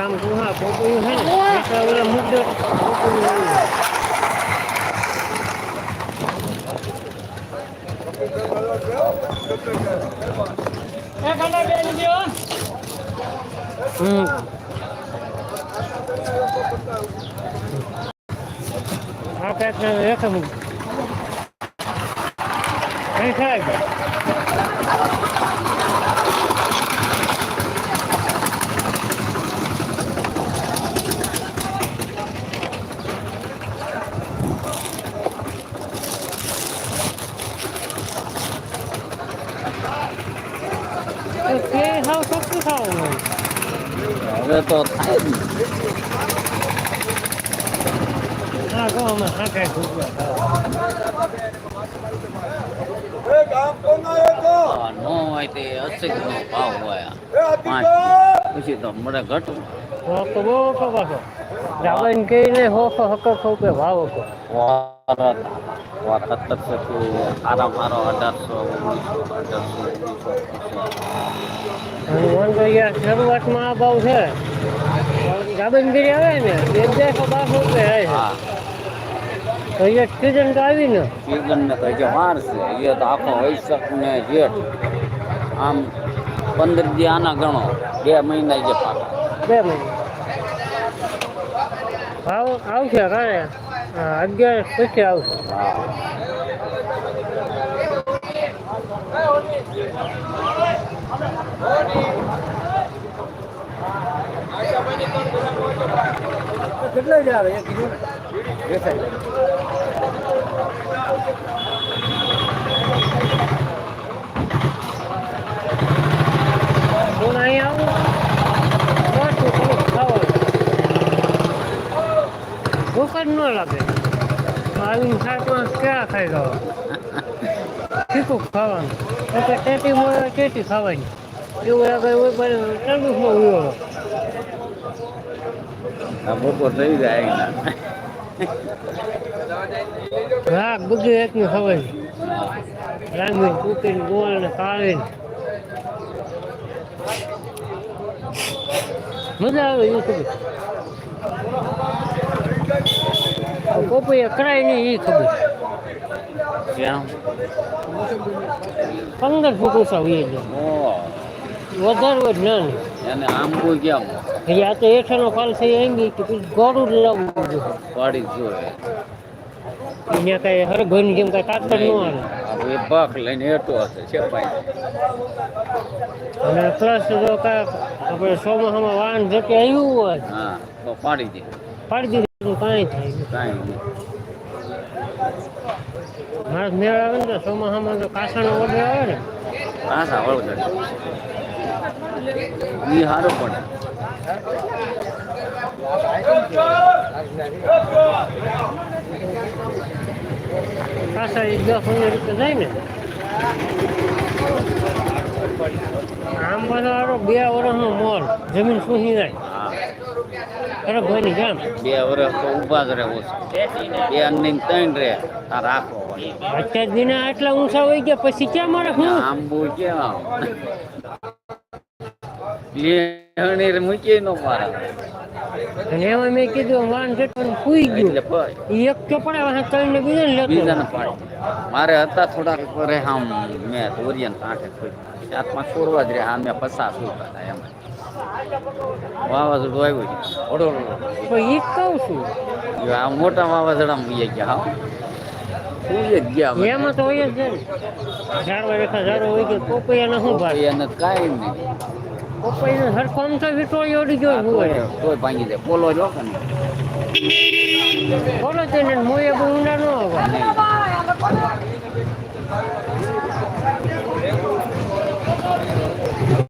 કામ ગુહા પોપડું છે ને? ઓલા મુદ્દો હમ. આ કાંઈક રેખા મૂક. કઈ થાય કે? તો તે સસ્તું હવે તો થાય જ હા તો અમે હા કાંઈ રૂપિયા નો હોય તે નો ભાવ હોય પાંચ પછી તો મળે ઘટું. તો બહુ તો પાછો. કહીને હો હો હકો ખો કે ભાવ હકો. વાર વાર સત્તરસો આરો અઢારસો ઓગણીસો અઢારસો ઓગણીસો. શરૂઆતમાં આ ભાવ છે. જાબાઈને કરી આવે ને અગિયારસો બારસો રૂપિયા તો એ સિઝન તો આવી ને. સીઝન ને તો હજી વાર છે. એ તો આખો વૈશાખ ને જેઠ. આમ પંદર દી આના ગણો. બે મહિના જે પાક. બે મહિના. ભાવ આવશે કાંઈ? અગિયાર પછી આવશે કેટલા જ આવે? એક હું અહીં આવું પાછું થોડુંક ખાવાનું ન લાગે માસ ક્યાં ખાઈ ગયો ઠીકું ખાવાનું એટલે ટેટી મળે ટેટી ખાવાની એવું લાગે એવું પણ તરબૂચમાં ઉયો બપોર થઈ જાય હા બધું એકનું ખવાય રાંધીને ગોળ ને કાઢીને મજા આવે એ પોપૈયા કરાય નહીં એ ખબર. પંદર ઓછા હોય ઓ. વધારે હોય ના એને આંબુ કેમ હજી આ તો હેઠળનો ફાલ થઈ ગઈ કે પછી ગોળું જ લાવવું જોઈએ. પડી જોઈએ અહીંયા કાંઈ હરભરની જેમ કાંઈ કાતર ન આવે. એ ભાગ લઈને હેઠો હશે છે ભાઈ? અને પ્લસ જો કાંઈક આપણે ચોમાસામાં વાહન જતી આવ્યું હોય હા તો પાડી દે. પાડી દીધું. કાંઈ થાય માણસ મેળ આવે ને તો ચોમાસામાં તો કાસાનો ઓર્ડર આવે ને. સારું પડે. કાસા એક દસ પંદર રૂપિયા જાય ને. આમ બધો બે વર્ષનો મોલ જમીન સૂસી જાય. હા અરે ભાઈની જામ બે વર્ષ તો ઊભા જ રહે ઓછું બે અન્ય ત્રણ રહે આ રાખો અત્યાર દિના આટલા ઊંચા હોય ગયા પછી ક્યાં મારે હું? આંબુ કેમ લેહણી મૂકી નો મારા એમાં મેં કીધું વાન છે ફૂઈ એટલે ગયું એક કે પડે વાહ ત્રણ ને બીજા ને બીજાને મારે હતા થોડાક કરે આમ મેં ઓરિયન કાંઠે ચાર પાંચ છોડવા જ રહ્યા મેં પસાર સુતા એમ. વાવાઝોડું આવ્યું છે. ઓડો એ કહું છું. આ મોટા વાવાઝોડામાં બી ગયા હા. સુઈ ગયા એમાં તો હોય જ છે ને. ઝાડવા રેખા ઝાડો હોય કે પોપૈયાને શું ભાગ એને કાંઈ નહીં. પોપૈયાને આમ તો વિટોળી ઓડી ગયો હોય તોય ભાંગી જાય પોલો જો કે બોલો તેને મોયે બહુ ઊંડા ન આવે